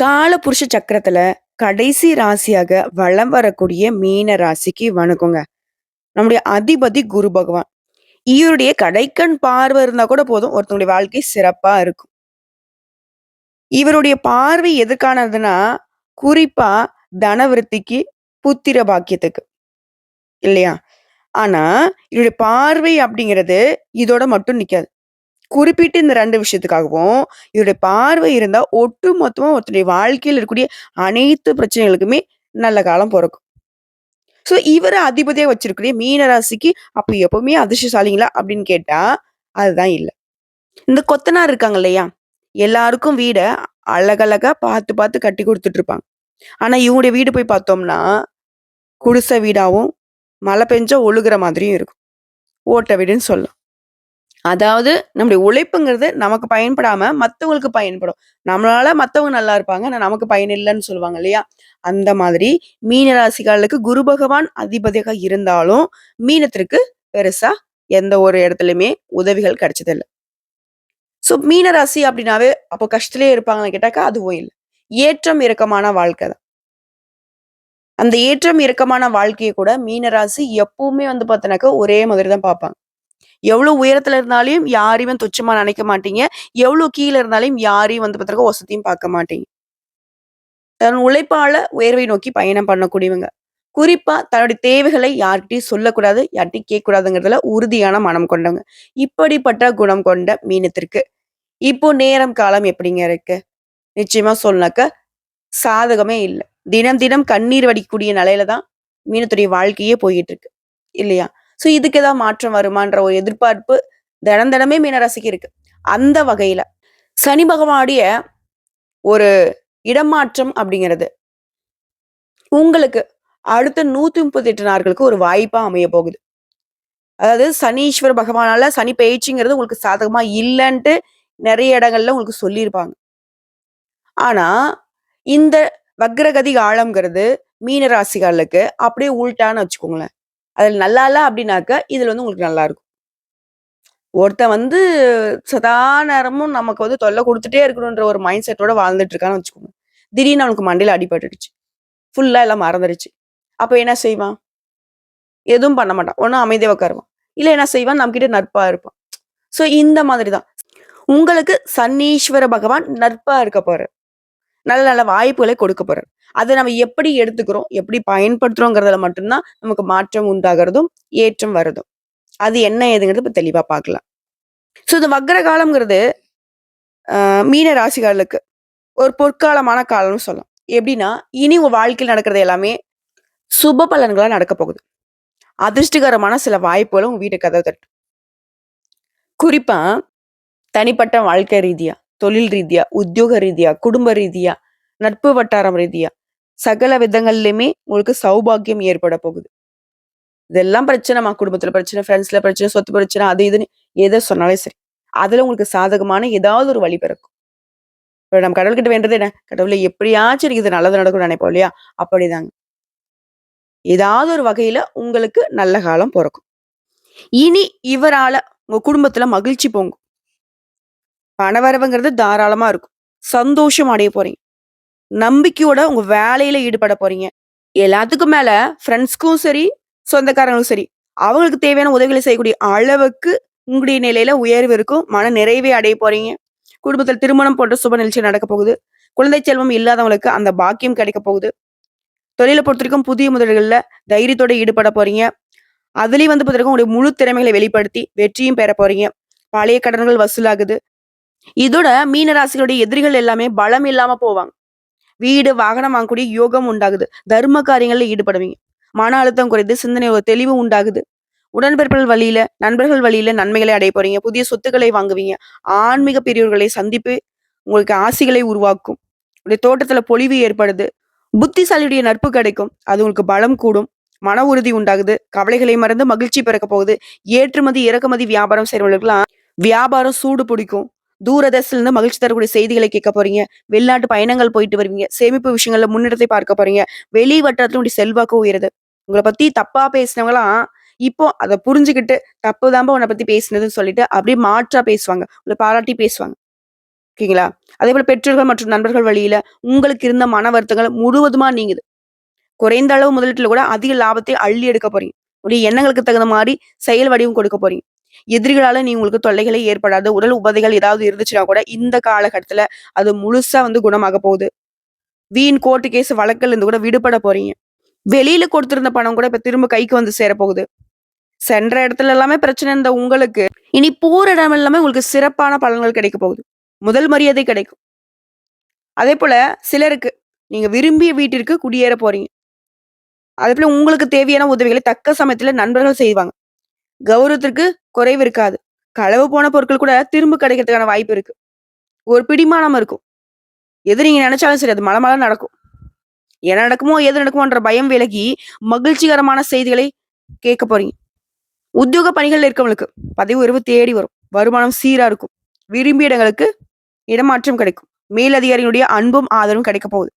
கால புருஷ சக்கரத்துல கடைசி ராசியாக வலம் வரக்கூடிய மீன ராசிக்கு வணக்கங்க. நம்முடைய அதிபதி குரு பகவான். இவருடைய கடைக்கண் பார்வை இருந்தா கூட போதும் ஒருத்தங்களுடைய வாழ்க்கை சிறப்பா இருக்கும். இவருடைய பார்வை எதுக்கானதுன்னா, குறிப்பா தனவிருத்திக்கு, புத்திர பாக்கியத்துக்கு. இல்லையா? ஆனா, இவருடைய பார்வை அப்படிங்கிறது இதோட மட்டும் நிக்காது. குறிப்பிட்டு இந்த ரெண்டு விஷயத்துக்காகவும், இவருடைய பார்வை இருந்தால் ஒட்டு மொத்தமாக ஒருத்தருடைய வாழ்க்கையில் இருக்கக்கூடிய அனைத்து பிரச்சனைகளுக்குமே நல்ல காலம் பிறக்கும் ஸோ, இவரை அதிபதியாக வச்சிருக்கிற மீனராசிக்கு அப்போ எப்பவுமே அதிர்ஷ்டசாலிங்களா? அப்படின்னு கேட்டா, அதுதான் இல்லை இந்த கொத்தனார் இருக்காங்க இல்லையா? எல்லாருக்கும் வீடை அழகழகா பார்த்து பார்த்து கட்டி கொடுத்துட்டு இருப்பாங்க. ஆனா, இவங்களுடைய வீடு போய் பார்த்தோம்னா, குடிசை வீடாகவும் மழை பெஞ்சா ஒழுகுற மாதிரியும் இருக்கும். ஓட்ட வீடுன்னு சொல்லலாம். அதாவது நம்முடைய உழைப்புங்கிறது நமக்கு பயன்படாம மற்றவங்களுக்கு பயன்படும். நம்மளால மற்றவங்க நல்லா இருப்பாங்க. ஆனால் நமக்கு பயன் இல்லைன்னு சொல்லுவாங்க இல்லையா? அந்த மாதிரி மீன ராசிக்காரர்களுக்கு குரு பகவான் அதிபதியாக இருந்தாலும், மீனத்திற்கு பெருசா எந்த ஒரு இடத்துலயுமே உதவிகள் கிடைச்சதில்ல. ஸோ மீன ராசி அப்படின்னாவே, அப்போ கஷ்டத்திலே இருப்பாங்கன்னு கேட்டாக்கா, அதுவும் இல்லை ஏற்றம் இறக்கமான வாழ்க்கை தான். அந்த ஏற்றம் இறக்கமான வாழ்க்கையை கூட மீன ராசி எப்பவுமே வந்து பார்த்தோன்னாக்கா ஒரே மாதிரி தான் பார்ப்பாங்க. எவ்வளோ உயரத்துல இருந்தாலையும் யாரையும் துச்சமா நினைக்க மாட்டீங்க. எவ்வளோ கீழே இருந்தாலும் யாரையும் வந்து பார்த்தீங்கன்னா, ஒசத்தையும் பார்க்க மாட்டீங்க. தன் உழைப்பால உயர்வை நோக்கி பயணம் பண்ணக்கூடியவங்க. குறிப்பா தன்னுடைய தேவைகளை யார்கிட்டயும் சொல்லக்கூடாது, யார்கிட்டையும் கேட்கக்கூடாதுங்கிறதுல உறுதியான மனம் கொண்டவங்க. இப்படிப்பட்ட குணம் கொண்ட மீனத்திற்கு, இப்போ நேரம், காலம் எப்படிங்க இருக்கு? நிச்சயமா சொல்லனாக்கா, சாதகமே இல்லை தினம் தினம் கண்ணீர் வடிக்கக்கூடிய நிலையில தான் மீனத்துடைய வாழ்க்கையே போயிட்டு இருக்கு. இல்லையா? ஸோ இதுக்கு ஏதாவது மாற்றம் வருமான்ற ஒரு எதிர்பார்ப்பு தினம் தினமே மீனராசிக்கு இருக்கு. அந்த வகையில சனி பகவானுடைய ஒரு இடமாற்றம் அப்படிங்கிறது உங்களுக்கு அடுத்த 138 நாட்களுக்கு ஒரு வாய்ப்பா அமைய போகுது. அதாவது சனீஸ்வர பகவானால சனி பயிற்சிங்கிறது உங்களுக்கு சாதகமா இல்லைன்ட்டு நிறைய இடங்கள்ல உங்களுக்கு சொல்லியிருப்பாங்க. ஆனா, இந்த வக்ரகதி ஆழம்ங்கிறது மீனராசிகளுக்கு அப்படியே உள்டான்னு வச்சுக்கோங்களேன். அதில் நல்லா இல்லை அப்படின்னாக்க, இதில் வந்து உங்களுக்கு நல்லா இருக்கும். ஒருத்தன் வந்து சதா நேரமும் நமக்கு வந்து தொல்லை கொடுத்துட்டே இருக்கணுன்ற ஒரு மைண்ட் செட்டோட வாழ்ந்துட்டு இருக்கான்னு வச்சுக்கோங்க. திடீர்னு அவனுக்கு மண்டையில் அடிபட்டுடுச்சு. ஃபுல்லாக எல்லாம் மறந்துடுச்சு அப்போ என்ன செய்வான்? எதுவும் பண்ண மாட்டான். ஒன்றும் அமைதியாக உட்காருவான். இல்லை என்ன செய்வான்? நம்மக்கிட்ட நட்பாக இருப்பான். ஸோ இந்த மாதிரி தான். உங்களுக்கு சன்னீஸ்வர பகவான் நட்பாக இருக்க போகிறார் நல்ல நல்ல வாய்ப்புகளை கொடுக்க போறார். அதை நம்ம எப்படி எடுத்துக்கிறோம், எப்படி பயன்படுத்துறோங்கிறதுல மட்டும்தான் நமக்கு மாற்றம் உண்டாகிறதும் ஏற்றம் வருதும் அது என்ன ஏதுங்கிறது இப்ப தெளிவா பார்க்கலாம். ஸோ இந்த வக்ர காலம்ங்கிறது மீன ராசிகளுக்கு ஒரு பொற்காலமான காலம்னு சொல்லலாம். எப்படின்னா, இனி உங்க வாழ்க்கையில் நடக்கிறது எல்லாமே சுப பலன்களாக நடக்கப் போகுது. அதிர்ஷ்டகரமான சில வாய்ப்புகளும் உங்க வீட்டு கதவ தட்டும். குறிப்பா தனிப்பட்ட வாழ்க்கை ரீதியாக தொழில் ரீதியா, உத்தியோக ரீதியா, குடும்ப ரீதியா, நட்பு வட்டாரம் ரீதியா, சகல விதங்கள்லையுமே உங்களுக்கு சௌபாக்கியம் ஏற்பட போகுது. இதெல்லாம் பிரச்சனைமா, குடும்பத்துல பிரச்சனை, ஃப்ரெண்ட்ஸ்ல பிரச்சனை, சொத்து பிரச்சனை, அது இதுன்னு எதை சொன்னாலும் சரி. அதுல உங்களுக்கு சாதகமான ஏதாவது ஒரு வழி பிறக்கும். இப்ப நம்ம கடவுள்கிட்ட வேண்டது என்ன? கடவுளே எப்படியாச்சும் எனக்கு இது நல்லது நடக்கும்னு நினைப்போம் இல்லையா? அப்படிதாங்க. ஏதாவது ஒரு வகையில உங்களுக்கு நல்ல காலம் பிறக்கும் இனி இவரால உங்க குடும்பத்துல மகிழ்ச்சி பொங்கும். பணவரவுங்கிறது தாராளமா இருக்கும். சந்தோஷம் அடைய போறீங்க. நம்பிக்கையோட உங்க வேலையில ஈடுபட போறீங்க. எல்லாத்துக்கும் மேல ஃப்ரெண்ட்ஸ்க்கும் சரி, சொந்தக்காரங்களும் சரி, அவங்களுக்கு தேவையான உதவிகளை செய்யக்கூடிய அளவுக்கு உங்களுடைய நிலையில உயர்வு இருக்கும். மன நிறைவே அடைய போறீங்க. குடும்பத்தில் திருமணம் போன்ற சுப நிகழ்ச்சி நடக்க போகுது. குழந்தை செல்வம் இல்லாதவங்களுக்கு அந்த பாக்கியம் கிடைக்க போகுது. தொழிலை பொறுத்தவரைக்கும் புதிய முதல்களில் தைரியத்தோட ஈடுபட போறீங்க. அதுலேயும் வந்து பார்த்தீங்கன்னா, உங்களுடைய முழு திறமைகளை வெளிப்படுத்தி வெற்றியும் பெற போறீங்க. பழைய கடன்கள் வசூலாகுது. இதோட மீனராசிகளுடைய எதிரிகள் எல்லாமே பலம் இல்லாம போவாங்க. வீடு, வாகனம் வாங்கக்கூடிய யோகம் உண்டாகுது. தர்ம காரியங்கள்ல ஈடுபடுவீங்க. மன அழுத்தம் குறைந்து சிந்தனை ஒரு தெளிவு உண்டாகுது. உடன்பிறப்புகள் வழியில, நண்பர்கள் வழியில நன்மைகளை அடைய போறீங்க. புதிய சொத்துக்களை வாங்குவீங்க. ஆன்மீக பெரியோர்களை சந்திப்பு உங்களுக்கு ஆசிகளை உருவாக்கும். உடைய தோட்டத்துல பொலிவு ஏற்படுது. புத்திசாலியுடைய நட்பு கிடைக்கும். அது உங்களுக்கு பலம் கூடும். மன உறுதி உண்டாகுது. கவலைகளை மறந்து மகிழ்ச்சி பிறக்க போகுது. ஏற்றுமதி, இறக்குமதி வியாபாரம் செய்றவங்களுக்கெல்லாம் வியாபாரம் சூடு பிடிக்கும். தூரதர்ஷன்ல இருந்து மகிழ்ச்சி தரக்கூடிய செய்திகளை கேட்க போறீங்க. வெளிநாட்டு பயணங்கள் போயிட்டு வருவீங்க. சேமிப்பு விஷயங்கள்ல முன்னேற்றத்தை பார்க்க போறீங்க. வெளி வட்டாரத்துல செல்வாக்கு உயருது. உங்களை பத்தி தப்பா பேசினவங்களாம் இப்போ அதை புரிஞ்சுக்கிட்டு தப்பு தான்பா உன்னை பத்தி பேசினதுன்னு சொல்லிட்டு, அப்படியே மாற்றா பேசுவாங்க. உங்களை பாராட்டி பேசுவாங்க. ஓகேங்களா? அதே போல பெற்றோர்கள் மற்றும் நண்பர்கள் வழியில உங்களுக்கு இருந்த மன வருத்தங்கள் முழுவதுமா நீங்குது. குறைந்த அளவு முதலீட்டுல கூட அதிக லாபத்தை அள்ளி எடுக்க போறீங்க. உடைய எண்ணங்களுக்கு தகுந்த மாதிரி செயல் வடிவம் கொடுக்க போறீங்க. எதிரிகளால நீ உங்களுக்கு தொல்லைகளே ஏற்படாது. உடல் உபதைகள் ஏதாவது இருந்துச்சுன்னா கூட இந்த காலகட்டத்துல அது முழுசா வந்து குணமாக போகுது. வீண் கோர்ட் கேஸ் வழக்குல இருந்து கூட விடுபட போறீங்க. வெளியில கொடுத்திருந்த பணம் கூட இப்ப திரும்ப கைக்கு வந்து சேரப்போகுது. சென்ற இடத்துல எல்லாமே பிரச்சனை இருந்த உங்களுக்கு, இனி போற இடம் எல்லாமே உங்களுக்கு சிறப்பான பலன்கள் கிடைக்க போகுது. முதல் மரியாதை கிடைக்கும். அதே போல சிலருக்கு நீங்க விரும்பிய வீட்டிற்கு குடியேற போறீங்க. அதே போல உங்களுக்கு தேவையான உதவிகளை தக்க சமயத்துல நண்பர்கள் செய்வாங்க. கௌரவத்திற்கு குறைவு இருக்காது. களவு போன பொருட்கள் கூட திரும்ப கிடைக்கிறதுக்கான வாய்ப்பு இருக்கு. ஒரு பிடிமானம் இருக்கும். எது நீங்க நினைச்சாலும் சரி அது மளமள நடக்கும். என்ன நடக்குமோ, ஏது நடக்குமோன்ற பயம் விலகி, மகிழ்ச்சிகரமான செய்திகளை கேட்க போறீங்க. உத்தியோக பணிகள்ல இருக்கவங்களுக்கு பதவி உயர்வு தேடி வரும். வருமானம் சீரா இருக்கும். விரும்பிய இடங்களுக்கு இடமாற்றம் கிடைக்கும். மேலதிகாரியினுடைய அன்பும், ஆதரவும் கிடைக்க போகுது.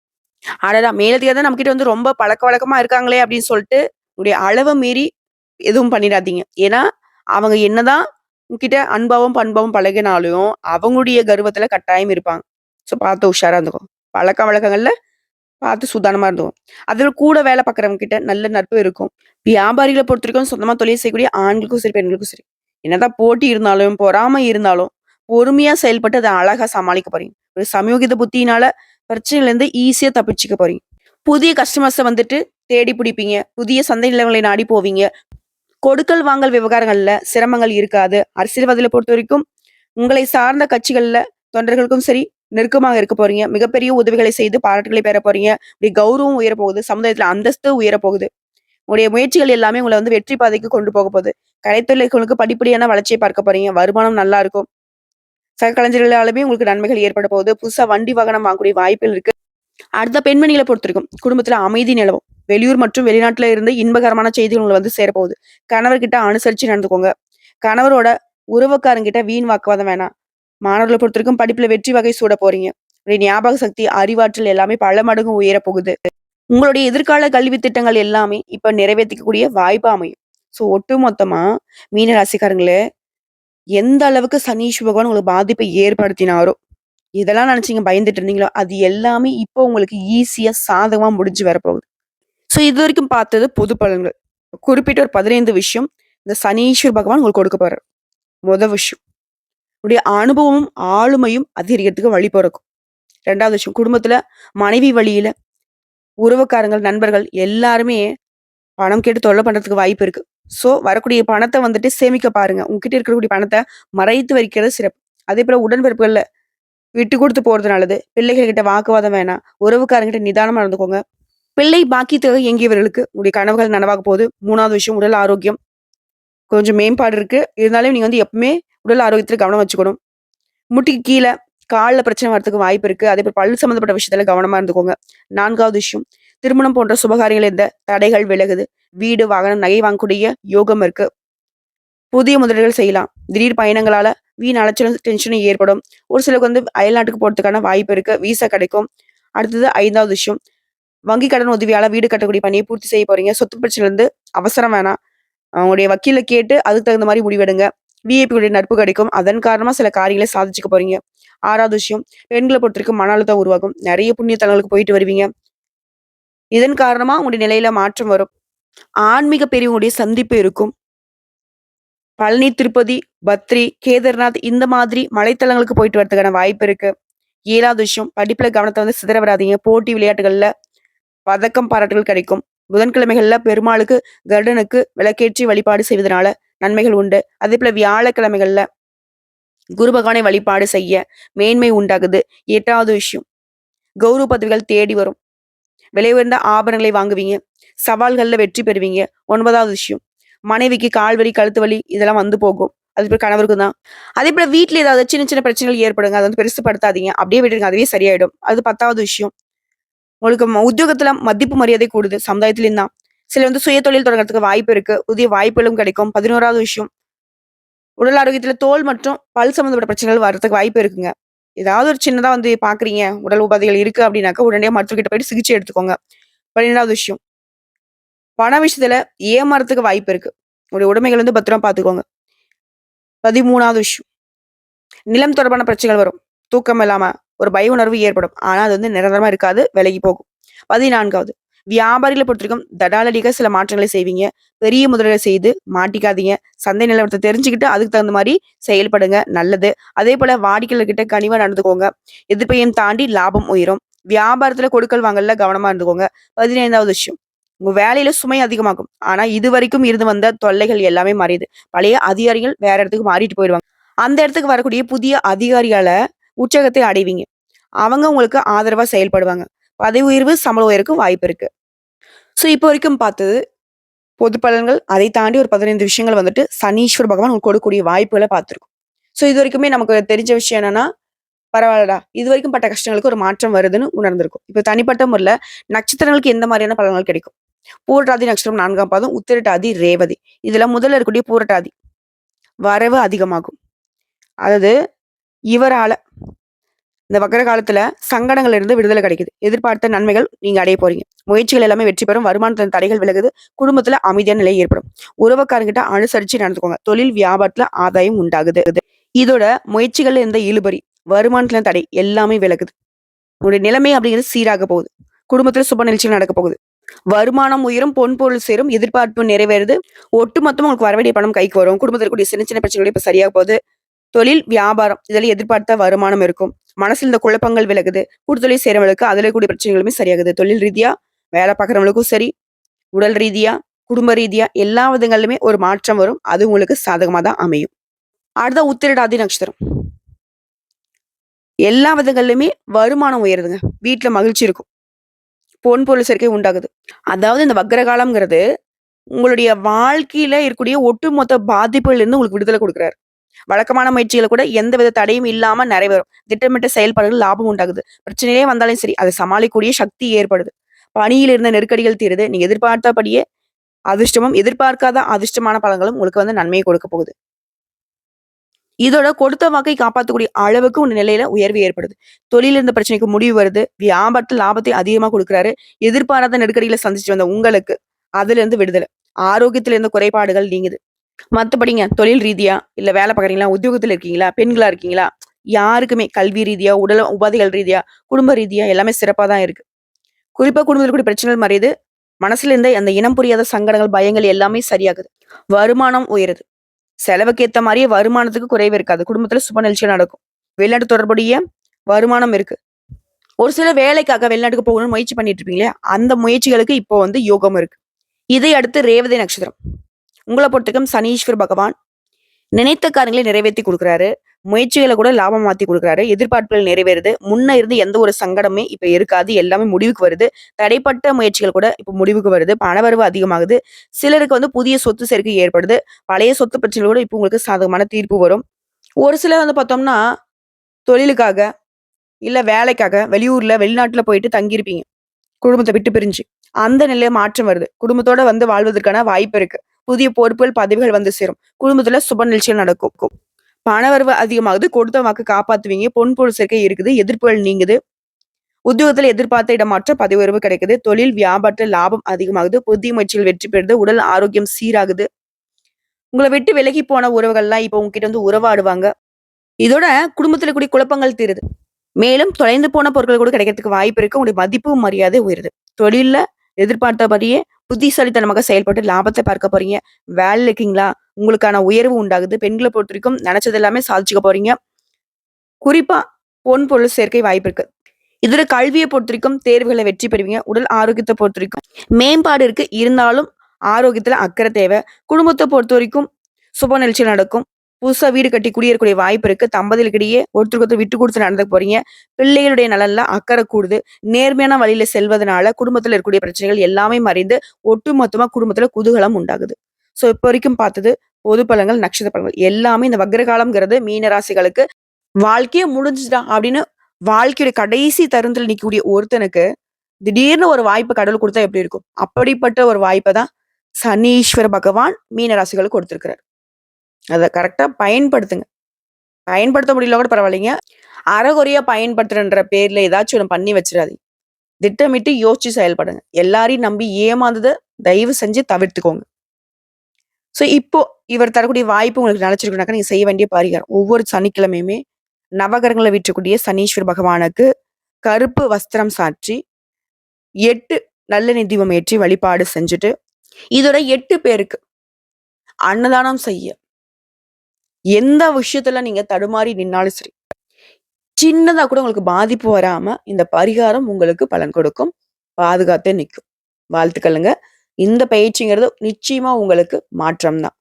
அடடா! மேலதிகாரி தான் நம்மகிட்ட வந்து ரொம்ப பழக்க வழக்கமா இருக்காங்களே அப்படின்னு சொல்லிட்டு, உடைய அளவை மீறி எதுவும் பண்ணிடாதீங்க. ஏன்னா, அவங்க என்னதான் உங்ககிட்ட அன்பாவும், பண்பாவும் பழகினாலும், அவங்களுடைய கர்வத்துல கட்டாயம் இருப்பாங்க. ஸோ பார்த்து உஷாரா பழக்க வழக்கங்களில் பார்த்து சுதானமா இருந்துக்கும் அதில் கூட வேலை பார்க்குறவங்க கிட்ட நல்ல நட்பு இருக்கும். வியாபாரிக பொறுத்த வரைக்கும் சொந்தமா தொழில் செய்யக்கூடிய ஆண்களுக்கும் சரி, பெண்களுக்கும் சரி. என்னதான் போட்டி இருந்தாலும், பொறாமை இருந்தாலும், பொறுமையா செயல்பட்டு அதை அழகா சமாளிக்க போறீங்க. ஒரு சமயோகித புத்தியினால பிரச்சனையிலேருந்து ஈஸியா தப்பிச்சுக்க போறீங்க. புதிய கஸ்டமர்ஸை வந்துட்டு தேடி பிடிப்பீங்க. புதிய சந்தை நிலவங்களை நாடி போவீங்க. கொடுக்கல் வாங்கல் விவகாரங்கள்ல சிரமங்கள் இருக்காது. அரசியல்வாதிகள பொறுத்தவரைக்கும், உங்களை சார்ந்த கட்சிகள்ல தொண்டர்களுக்கும் சரி, நெருக்கமாக இருக்க போறீங்க. மிகப்பெரிய உதவிகளை செய்து பாராட்டுகளை பெற போறீங்க. இப்படி கௌரவம் உயரப்போகுது போகுது. அந்தஸ்து உயர போகுது. உங்களுடைய முயற்சிகள் எல்லாமே உங்களை வந்து வெற்றி பாதைக்கு கொண்டு போக போகுது. கலைத்துறைகளுக்கு படிப்படியான வளர்ச்சியை பார்க்க போறீங்க. வருமானம் நல்லா இருக்கும். சக கலைஞர்களாலுமே உங்களுக்கு நன்மைகள் ஏற்பட போகுது. புதுசா வண்டி, வாகனம் வாங்கக்கூடிய வாய்ப்புகள் இருக்கு. அடுத்த பெண்மணிகளை பொறுத்த வரைக்கும் குடும்பத்துல அமைதி நிலவும். வெளியூர் மற்றும் வெளிநாட்டுல இருந்து இன்பகரமான செய்திகள் உங்களை வந்து சேரப்போகுது. கணவர்கிட்ட அனுசரிச்சு நடந்துக்கோங்க. கணவரோட உறவுக்காரங்கிட்ட வீண் வாக்குவாதம் வேணாம். மாணவர்களை பொறுத்தவரைக்கும் படிப்புல வெற்றி வகை சூட போறீங்க. ஞாபக சக்தி, அறிவாற்றல் எல்லாமே பல மடங்கு உயரப் போகுது. உங்களுடைய எதிர்கால கல்வி திட்டங்கள் எல்லாமே இப்ப நிறைவேற்றிக்கக்கூடிய வாய்ப்பா அமையும். ஸோ ஒட்டுமொத்தமா மீன ராசிக்காரங்களே, எந்த அளவுக்கு சனீஷ் பகவான் உங்களுக்கு பாதிப்பை ஏற்படுத்தினாரோ, இதெல்லாம் நினச்சிங்க பயந்துட்டு இருந்தீங்களோ, அது எல்லாமே இப்போ உங்களுக்கு ஈஸியாக சாதகமாக முடிஞ்சு வரப்போகுது. ஸோ இது வரைக்கும் பார்த்தது பொது பலன்கள். குறிப்பிட்ட ஒரு 15 விஷயம் இந்த சனீஸ்வர் பகவான் உங்களுக்கு கொடுக்க போறார். மொத விஷயம். உங்களுடைய அனுபவமும், ஆளுமையும் அதிகரிக்கிறதுக்கு வழி பிறக்கும் ரெண்டாவது விஷயம் குடும்பத்தில் மனைவி வழியில உறவுக்காரங்கள், நண்பர்கள் எல்லாருமே பணம் கேட்டு தொல்லை பண்றதுக்கு வாய்ப்பு இருக்கு. ஸோ வரக்கூடிய பணத்தை வந்துட்டு சேமிக்க பாருங்க. உங்ககிட்ட இருக்கக்கூடிய பணத்தை மறைத்து வைக்கிறது சிறப்பு. அதே போல் உடன்பிறப்புகள்ல விட்டு கொடுத்து போறது நல்லது. பிள்ளைகள் கிட்ட வாக்குவாதம் வேணாம். உறவுக்காரங்கிட்ட நிதானமா நடந்துக்கோங்க. பிள்ளை பாக்கியத்துக்காக இயங்கியவர்களுக்கு உங்களுடைய கனவுகள் நனவாக போகுது. மூணாவது விஷயம் உடல் ஆரோக்கியம். கொஞ்சம் மேம்பாடு இருக்கு. இருந்தாலும் நீங்க வந்து எப்பவுமே உடல் ஆரோக்கியத்தில கவனம் வச்சுக்கணும். முட்டிக்கு கீழே காலில் பிரச்சனை வரதுக்கு வாய்ப்பு இருக்கு. அதேபோல பல் சம்மந்தப்பட்ட விஷயத்துல கவனமா இருந்துக்கோங்க. நான்காவது விஷயம் திருமணம் போன்ற சுபகாரியங்கள் இந்த தடைகள் விலகுது. வீடு, வாகனம், நகை வாங்கக்கூடிய யோகம் இருக்கு. புதிய முதலீடுகள் செய்யலாம். திடீர் பயணங்களால வீண் அலைச்சலும், டென்ஷனும் ஏற்படும். ஒரு சிலருக்கு வந்து அயல்நாட்டுக்கு போகிறதுக்கான வாய்ப்பு இருக்கு. வீசா கிடைக்கும். அடுத்தது ஐந்தாவது விஷயம் வங்கி கடன் உதவியால வீடு கட்டக்கூடிய பணியை பூர்த்தி செய்ய போறீங்க. சொத்து பிரச்சனைலேருந்து அவசரம் வேணாம். அவங்களுடைய வக்கீல கேட்டு அதுக்கு தகுந்த மாதிரி முடிவெடுங்க. விஐபியுடைய நட்பு கிடைக்கும். அதன் காரணமா சில காரியங்களை சாதிச்சுக்க போறீங்க. ஆறாவது விஷயம் பெண்களை பொறுத்தவரைக்கும் மன அழுத்தம் உருவாகும். நிறைய புண்ணிய தலங்களுக்கு போயிட்டு வருவீங்க. இதன் காரணமா உங்களுடைய நிலையில மாற்றம் வரும். ஆன்மீக பெரியவங்களுடைய சந்திப்பு இருக்கும். பழனி, திருப்பதி, பத்ரி, கேதார்நாத் இந்த மாதிரி மலைத்தலங்களுக்கு போயிட்டு வரதுக்கான வாய்ப்பு இருக்கு. ஏழாவது விஷயம் படிப்புல கவனத்தை வந்து சிதற விடாதீங்க. போட்டி விளையாட்டுகள்ல பதக்கம், பாராட்டுகள் கிடைக்கும். புதன்கிழமைகள்ல பெருமாளுக்கு, கருடனுக்கு விளக்கேற்றி வழிபாடு செய்வதனால நன்மைகள் உண்டு. அதேபோல வியாழக்கிழமைகள்ல குரு பகவானை வழிபாடு செய்ய மேன்மை உண்டாகுது. எட்டாவது விஷயம் கௌரவ பதவிகள் தேடி வரும். விலை உயர்ந்த ஆபரணங்களை வாங்குவீங்க. சவால்களில் வெற்றி பெறுவீங்க. ஒன்பதாவது விஷயம் மனைவிக்கு கால் வலி, கழுத்து வலி இதெல்லாம் வந்து போகும். அதேபோல கணவருக்கும் தான். அதே போல வீட்டில் ஏதாவது சின்ன சின்ன பிரச்சனைகள் ஏற்படுங்க. அதை வந்து பெருசுப்படுத்தாதீங்க அப்படியே விட்டுருங்க. அதுவே சரியாயிடும். அது 10வது விஷயம் உங்களுக்கு உத்தியோகத்துல மதிப்பு மரியாதை கூடுது. சமுதாயத்திலையும் தான். சில வந்து சுய தொழில் தொடங்குறதுக்கு வாய்ப்பு இருக்கு. புதிய வாய்ப்புகளும் கிடைக்கும். 11வது விஷயம் உடல் ஆரோக்கியத்துல தோல் மற்றும் பல் சம்மந்தப்பட்ட பிரச்சனைகள் வர்றதுக்கு வாய்ப்பு இருக்குங்க. ஏதாவது ஒரு சின்னதா வந்து பார்க்குறீங்க, உடல் உபாதைகள் இருக்கு அப்படின்னாக்கா, மருத்துவ கிட்ட போயிட்டு சிகிச்சை எடுத்துக்கோங்க. 12வது விஷயம் பண விஷயத்துல ஏமாறதுக்கு வாய்ப்பு இருக்கு. உங்களுடைய உடைமைகள் வந்து பத்திரமா பார்த்துக்கோங்க. 13வது விஷயம் நிலம் தொடர்பான பிரச்சனைகள் வரும். தூக்கம் இல்லாம ஒரு பய உணர்வு ஏற்படும். ஆனா அது வந்து நிரந்தரமா இருக்காது. விலகி போகும். பதினான்காவது வியாபாரிகளை பொறுத்திருக்கும் தடாலடிகள் சில மாற்றங்களை செய்வீங்க. பெரிய முதலீடு செய்து மாட்டிக்காதீங்க. சந்தை நிலவரத்தை தெரிஞ்சுக்கிட்டு அதுக்கு தகுந்த மாதிரி செயல்படுங்க. நல்லது. அதே போல வாடிக்கையாளர்கிட்ட கனிவா நடந்துக்கோங்க. எதிர்ப்பையும் தாண்டி லாபம் உயரும். வியாபாரத்துல கொடுக்கல் வாங்கல கவனமா இருந்துக்கோங்க. 15வது விஷயம். உங்க வேலையில சுமை அதிகமாகும். ஆனா இதுவரைக்கும் இருந்து வந்த தொல்லைகள் எல்லாமே மாறியது பழைய அதிகாரிகள் வேற இடத்துக்கு மாறிட்டு போயிடுவாங்க அந்த இடத்துக்கு வரக்கூடிய புதிய அதிகாரியால உற்சாகத்தை அடைவீங்க. அவங்க உங்களுக்கு ஆதரவா செயல்படுவாங்க. பதவி உயர்வு, சம்பள உயருக்கு வாய்ப்பு இருக்கு. ஸோ இப்போ வரைக்கும் பார்த்தது பொது பலன்கள். அதை தாண்டி ஒரு 15 விஷயங்கள் வந்துட்டு சனீஸ்வர் பகவான் உங்களுக்கு கொடுக்கக்கூடிய வாய்ப்புகளை பார்த்துருக்கோம். ஸோ இது வரைக்குமே நமக்கு தெரிஞ்ச விஷயம் என்னன்னா, இது வரைக்கும் பட்ட கஷ்டங்களுக்கு ஒரு மாற்றம் வருதுன்னு உணர்ந்திருக்கும். இப்போ தனிப்பட்ட முறையில் நட்சத்திரங்களுக்கு எந்த மாதிரியான பலன்கள் கிடைக்கும்? பூரட்டாதி நட்சத்திரம் நான்காம் பாதம், உத்திரட்டாதி, ரேவதி. இதுல முதல்ல இருக்கக்கூடிய பூரட்டாதி. வரவு அதிகமாகும். அதாவது இவரால இந்த வக்கர காலத்துல சங்கடங்கள்ல இருந்து விடுதலை கிடைக்குது. எதிர்பார்த்த நன்மைகள் நீங்க அடைய போறீங்க. முயற்சிகள் எல்லாமே வெற்றி பெறும். வருமானத்தின் தடைகள் விலகுது. குடும்பத்துல அமைதியான நிலை ஏற்படும். உறவுக்காரங்கிட்ட அனுசரிச்சு நடந்துக்கோங்க. தொழில், வியாபாரத்துல ஆதாயம் உண்டாகுது. இதோட முயற்சிகள்ல இருந்த இழுபறி, வருமானத்துல தடை எல்லாமே விலகுது. உங்களுடைய நிலைமை அப்படிங்கிறது சீராக போகுது. குடும்பத்துல சுப நிகழ்ச்சிகள் நடக்க போகுது. வருமானம் உயரும், பொன் பொருள் சேரும், எதிர்பார்ப்பு நிறைவேறுது. ஒட்டுமொத்தம் உங்களுக்கு வரவேண்டிய பணம் கைக்கு வரும். குடும்பத்திற்குரிய சின்ன சின்ன பிரச்சனைகள் இப்ப சரியாக போகுது. தொழில், வியாபாரம் இதுல எதிர்பார்த்த வருமானம் இருக்கும். மனசில் இந்த குழப்பங்கள் விலகுது. கூடுதொழில் செய்றவங்களுக்கு அதில் கூடிய பிரச்சனைகளுமே சரியாகுது. தொழில் ரீதியா வேலை பார்க்குறவங்களுக்கும் சரி, உடல் ரீதியா, குடும்ப ரீதியா எல்லா விதங்களிலுமே ஒரு மாற்றம் வரும். அது உங்களுக்கு சாதகமாக தான் அமையும். அடுத்த உத்திரடாதி நட்சத்திரம். எல்லா விதங்கள்லையுமே வருமானம் உயருதுங்க. வீட்டில் மகிழ்ச்சி இருக்கும். பொன் பொருள் சேர்க்கை உண்டாகுது. அதாவது இந்த வக்ரகாலம்ங்கிறது உங்களுடைய வாழ்க்கையில இருக்கக்கூடிய ஒட்டுமொத்த பாதிப்புகள்ல இருந்து உங்களுக்கு விடுதலை கொடுக்குறாரு வழக்கமான முயற்சிகளை கூட எந்தவித தடையும் இல்லாம நிறைவேறும். திட்டமிட்ட செயல்பாடுகள் லாபம் உண்டாகுது. பிரச்சனையே வந்தாலும் சரி, அதை சமாளிக்கக்கூடிய சக்தி ஏற்படுது. பணியில் இருந்த நெருக்கடிகள் தீருது. நீங்க எதிர்பார்த்தபடியே அதிர்ஷ்டமும், எதிர்பார்க்காத அதிர்ஷ்டமான பலன்களும் உங்களுக்கு வந்து நன்மையை கொடுக்க போகுது. இதோட கொடுத்த வாக்கை காப்பாற்றக்கூடிய அளவுக்கு உங்க நிலையில உயர்வு ஏற்படுது. தொழில் இருந்த பிரச்சனைக்கு முடிவு வருது. வியாபாரத்தில் லாபத்தை அதிகமா கொடுக்குறாரு எதிர்பாராத நெருக்கடிகளை சந்திச்சு வந்த உங்களுக்கு அதுல இருந்து விடுதலை. ஆரோக்கியத்துல இருந்த குறைபாடுகள் நீங்குது. மத்தபடிங்க தொழில் ரீதியா, இல்ல வேலை பார்க்குறீங்களா? உத்தியோகத்துல இருக்கீங்களா? பெண்களா இருக்கீங்களா? யாருக்குமே கல்வி ரீதியா, உடல் உபாதைகள் ரீதியா, குடும்ப ரீதியா எல்லாமே சிறப்பா தான் இருக்கு. குறிப்பா குடும்பத்தில் கூட பிரச்சனைகள் மறையுது. மனசுல இருந்த அந்த இனம் புரியாத சங்கடங்கள், பயங்கள் எல்லாமே சரியாகுது. வருமானம் உயருது. செலவுக்கு ஏத்த மாதிரியே வருமானத்துக்கு குறைவு இருக்காது. குடும்பத்துல சுப நிகழ்ச்சிகள் நடக்கும். வெளிநாட்டு தொடர்புடைய வருமானம் இருக்கு. ஒரு சில வேலைக்காக வெளிநாட்டுக்கு போகணும்னு முயற்சி பண்ணிட்டு இருப்பீங்க இல்லையா? அந்த முயற்சிகளுக்கு இப்போ வந்து யோகம் இருக்கு. இதை அடுத்து ரேவதி நட்சத்திரம். உங்களை பொறுத்தக்கும் சனீஸ்வர் பகவான் நினைத்த காரியங்களை நிறைவேற்றி கொடுக்குறாரு முயற்சிகளை கூட லாபம் மாத்தி கொடுக்குறாரு எதிர்பார்ப்புகள் நிறைவேறுது. முன்ன இருந்து எந்த ஒரு சங்கடமே இப்ப இருக்காது. எல்லாமே முடிவுக்கு வருது. தடைப்பட்ட முயற்சிகள் கூட இப்ப முடிவுக்கு வருது. பணவரவு அதிகமாகுது. சிலருக்கு வந்து புதிய சொத்து சேர்க்கை ஏற்படுது. பழைய சொத்து பிரச்சனைகள் கூட இப்போ உங்களுக்கு சாதகமான தீர்ப்பு வரும். ஒரு சிலர் வந்து பார்த்தோம்னா, தொழிலுக்காக, இல்ல வேலைக்காக வெளியூர்ல, வெளிநாட்டுல போயிட்டு தங்கியிருப்பீங்க. குடும்பத்தை விட்டு பிரிஞ்சு. அந்த நிலையை மாற்றம் வருது. குடும்பத்தோட வந்து வாழ்வதற்கான வாய்ப்பு இருக்கு. புதிய பொறுப்புகள், பதவிகள் வந்து சேரும். குடும்பத்துல சுப நிகழ்ச்சிகள் நடக்கும். பணவரவு அதிகமாகுது. கொடுத்த வாக்கு காப்பாத்துவீங்க. பொன் பொருள் சேர்க்கை இருக்குது. எதிர்ப்புகள் நீங்குது. உத்தியோகத்துல எதிர்பார்த்த இடமாற்ற பதவி உயர்வு கிடைக்குது. தொழில், வியாபாரத்துல லாபம் அதிகமாகுது. புதிய முயற்சிகள் வெற்றி பெறுது. உடல் ஆரோக்கியம் சீராகுது. உங்களை விட்டு விலகி போன உறவுகள்லாம் இப்போ உங்ககிட்ட வந்து உறவாடுவாங்க. இதோட குடும்பத்துல கூடிய குழப்பங்கள் தீருது. மேலும் தொலைந்து போன பொருட்கள் கூட கிடைக்கிறதுக்கு வாய்ப்பு இருக்கு. உங்களுடைய மதிப்பு, மரியாதை உயருது. தொழில்ல எதிர்பார்த்தபடியே புத்திசாலித்தனமாக செயல்பட்டு லாபத்தை பார்க்க போறீங்க. வேலை இருக்கீங்களா? உங்களுக்கான உயர்வு உண்டாகுது. பெண்கள பொறுத்தவரைக்கும் நினைச்சது எல்லாமே சாதிச்சுக்க போறீங்க. குறிப்பா பொன் பொருள் சேர்க்கை வாய்ப்பு இருக்கு. இதுல பொறுத்த வரைக்கும் தேர்வுகளை வெற்றி பெறுவீங்க. உடல் ஆரோக்கியத்தை பொறுத்த வரைக்கும் மேம்பாடு இருக்கு. இருந்தாலும் ஆரோக்கியத்துல அக்கறை தேவை. குடும்பத்தை பொறுத்த வரைக்கும் சுப நிகழ்ச்சி நடக்கும். புதுசா வீடு கட்டி குடியேறக்கூடிய வாய்ப்பு இருக்கு. தம்பதிகளுக்கிடையே ஒருத்தருக்கு ஒருத்தர் விட்டு கொடுத்து நடந்து போறீங்க. பிள்ளைகளுடைய நலன்ல அக்கறை கூடுது. நேர்மையான வழியில செல்வதனால குடும்பத்துல இருக்கக்கூடிய பிரச்சனைகள் எல்லாமே மறைந்து ஒட்டுமொத்தமா குடும்பத்துல குதூகலம் உண்டாகுது. ஸோ இப்ப வரைக்கும் பார்த்தது பொது பழங்கள் நட்சத்திர பழங்கள் எல்லாமே இந்த வக்ரகாலம்ங்கிறது மீனராசிகளுக்கு வாழ்க்கையே முடிஞ்சுடா அப்படின்னு வாழ்க்கையோட கடைசி தருந்தில் நிற்கக்கூடிய ஒருத்தனுக்கு திடீர்னு ஒரு வாய்ப்பு கடவுள் கொடுத்தா எப்படி இருக்கும்? அப்படிப்பட்ட ஒரு வாய்ப்பை தான் சனீஸ்வர பகவான் மீனராசிகளுக்கு கொடுத்திருக்கிறார் அதை கரெக்டாக பயன்படுத்துங்க. பயன்படுத்த முடியல கூட பரவாயில்லைங்க. அறகுறையாக பயன்படுத்துறன்ற பேரில் ஏதாச்சும் ஒன்று பண்ணி வச்சிடாதீங்க திட்டமிட்டு யோசிச்சு செயல்படுங்க. எல்லாரையும் நம்பி ஏமாந்ததை தயவு செஞ்சு தவிர்த்துக்கோங்க. ஸோ இப்போ இவர் தரக்கூடிய வாய்ப்பு உங்களுக்கு நிலைச்சிருக்குனாக்கா, நீங்கள் செய்ய வேண்டிய பரிகாரம். ஒவ்வொரு சனிக்கிழமையுமே நவகரங்களை விற்றக்கூடிய சனீஸ்வர் பகவானுக்கு கருப்பு வஸ்திரம் சாற்றி, எட்டு நல்ல நிதிவம் ஏற்றி வழிபாடு செஞ்சுட்டு, இதோட எட்டு பேருக்கு அன்னதானம் செய்ய எந்த விஷயத்துல நீங்க தடுமாறி நின்னாலும் சரி, சின்னதா கூட உங்களுக்கு பாதிப்பு வராம இந்த பரிகாரம் உங்களுக்கு பலன் கொடுக்கும். பாதுகாத்தே நிற்கும் வாழ்த்துக்களுங்க. இந்த பயிற்சிங்கிறது நிச்சயமா உங்களுக்கு மாற்றம் தான்.